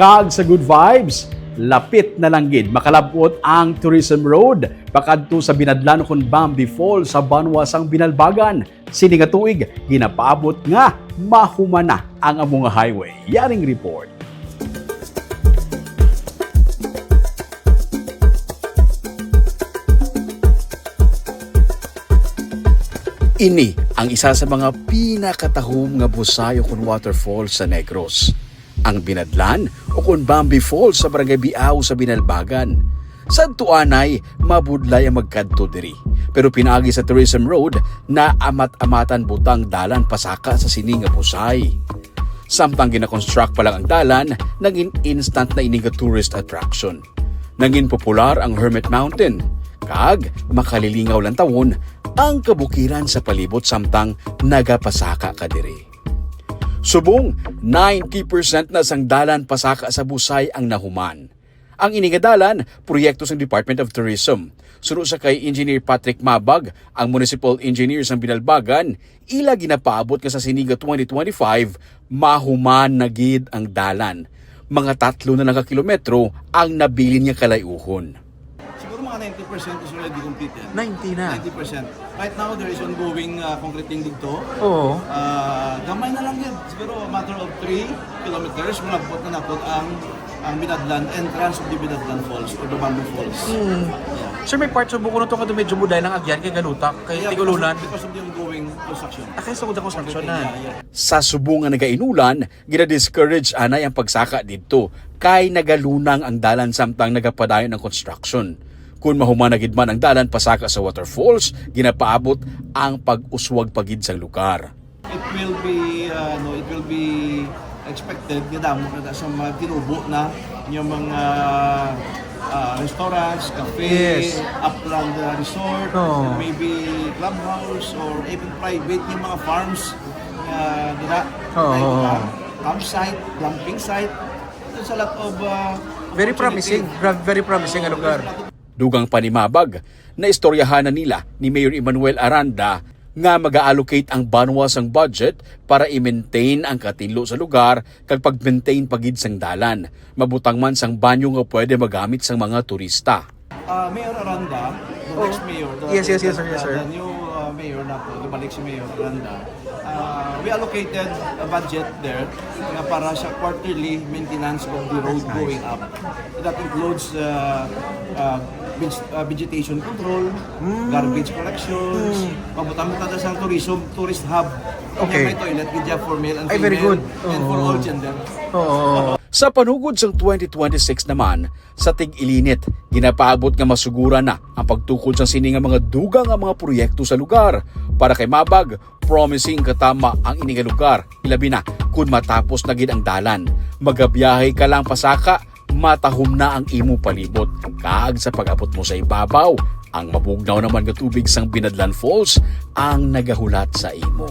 Kag sa good vibes, lapit na lang gid makalabot ang tourism road pakadto sa binadlan kon Bambi Falls sa Banwasang Binalbagan. Sini nga tuig ginapaabot nga mahumana ang among highway. Yaring report. Ini ang isa sa mga pinakatahom nga busayo kun waterfall sa Negros. Ang Binadlan o kun Bambi Falls sa Barangay Biao sa Binalbagan. Sa tuanay, mabudlay ang magkadto diri. Pero pinaagi sa Tourism Road na amat-amatan butang dalan pasaka sa sini nga busay. Samtang gina-construct pa lang ang dalan, naging instant na iniga tourist attraction. Naging popular ang Hermit Mountain. Kag, makalilingaw lang tawon ang kabukiran sa palibot samtang nagapasaka ka diri. Subong, 90% na sang dalan pasaka sa busay ang nahuman. Ang inigadalan, proyekto sa Department of Tourism. Suro sa kay Engineer Patrick Mabag, ang Municipal Engineer sa Binalbagan, ila ginapaabot ka sa Siniga 2025, mahuman na gid ang dalan. Mga tatlo na lang kilometro ang nabilin niya kalayuhon. Mga 90% is already completed. 90 na. 90%. Right now, there is ongoing uh, concreting dito. Oo. Uh, gamay na lang yun. Siguro a matter of 3 kilometers, malabot na napot ang ang Binadlan, entrance of the Binadlan Falls or the Bamboo Falls. Hmm. Sir, may part sa buko na ito ka medyo buday ng agyan kay Galutak, kay Yeah, Tigulunan. Because of, because of the ongoing construction. Ah, kaya sa kuda construction na. Yeah, yeah. Sa subong nga nagainulan, gina-discourage anay ang pagsaka dito kay nagalunang ang dalan samtang nagapadayon ng construction. Kung mahumanagid man ang dalan pasaka sa waterfalls, ginapaabot ang pag-uswag pagid sa lugar. It will be, uh, no, it will be expected nga damo na sa mga tinubo na yung mga uh, restaurants, cafe, Yes. upland uh, resort, Oo. maybe clubhouse or even private yung mga farms uh, dira, Oo. like uh, campsite, glamping site. There's a lot of uh, Very promising. Very promising ang lugar. Dugang panimabag na istoryahan na nila ni Mayor Emmanuel Aranda nga mag-allocate ang banwas ang budget para i-maintain ang katinlo sa lugar kag pag-maintain pagid sang dalan. Mabutang man sang banyo nga pwede magamit sang mga turista. Uh, Mayor Aranda, the Oh. next mayor, the, Yes, yes, yes, sir, yes, sir. the new uh, mayor na po, gumalik si Mayor Aranda, uh, we allocated a budget there nga para sa quarterly maintenance of the road going up. That includes uh, uh, uh, vegetation control, Hmm. garbage collections, pabutang mo sa tourism, tourist hub. Okay. May toilet, job for male and Ay, female, very good. and for all gender. Oo. Sa panugod sang 2026 naman, sa tig-ilinit, ginapaabot nga masugura na ang pagtukod sa sini nga mga dugang nga mga proyekto sa lugar. Para kay Mabag, promising katama ang ini nga lugar, ilabi na kung matapos na gid ang dalan. Magabiyahe ka lang pasaka, matahom na ang imo palibot. Kaag sa pag-abot mo sa ibabaw, ang mabugnaw naman nga tubig sang Binadlan Falls ang nagahulat sa imo.